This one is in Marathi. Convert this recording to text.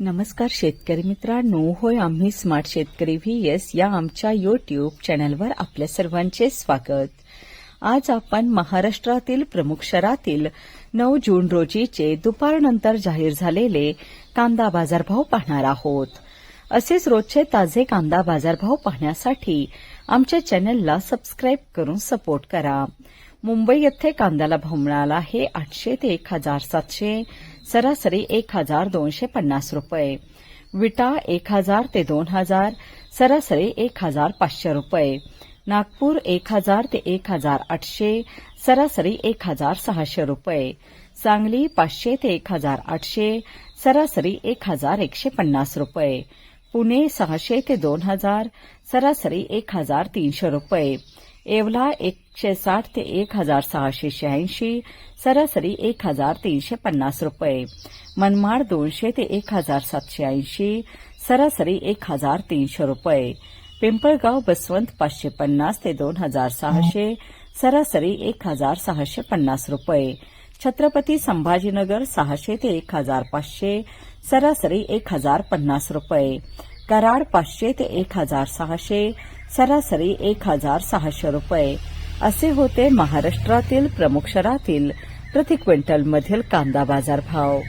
नमस्कार शेतकरी मित्रांनो होय आम्ही स्मार्ट शेतकरी व्ही एस या आमच्या युट्यूब चॅनलवर आपल्या सर्वांचे स्वागत. आज आपण महाराष्ट्रातील प्रमुख शहरातील नऊ जून रोजीचे दुपारनंतर जाहीर झालेले कांदा बाजारभाव पाहणार आहोत. असेच रोजचे ताजे कांदा बाजारभाव पाहण्यासाठी आमच्या चॅनलला सबस्क्राईब करून सपोर्ट करा. मुंबई येथे कांद्याला भाव मिळाला आहे आठशे ते एक हजार सातशे सरासरी एक हजार दोनशे पन्नास रुपये विटा एक हजार ते दोन हजार सरासरी एक हजार पाचशे रुपये नागपूर एक हजार ते एक हजार आठशे सरासरी एक हजार सहाशे रुपये सांगली पाचशे ते एक हजार आठशे सरासरी एक हजार एकशे पन्नास रुपये पुणे सहाशे ते दोन हजार सरासरी एक हजार तीनशे रुपये येवला एकशे साठ ते एक हजार सहाशे शहाऐंशी सरासरी एक हजार तीनशे पन्नास रुपये. मनमाड दोनशे ते एक हजार सातशे ऐंशी सरासरी एक हजार तीनशे रुपये. पिंपळगाव बसवंत पाचशे पन्नास ते दोन हजार सहाशे सरासरी एक हजार सहाशे पन्नास रुपये. छत्रपती संभाजीनगर सहाशे ते एक हजार पाचशे सरासरी एक हजार पन्नास रुपये. कराड पाचशे ते एक हजार सहाशे सरासरी एक हजार सहाशे रुपये. असे होते महाराष्ट्रातील प्रमुख शहरातील प्रति क्विंटलमधील कांदा बाजार भाव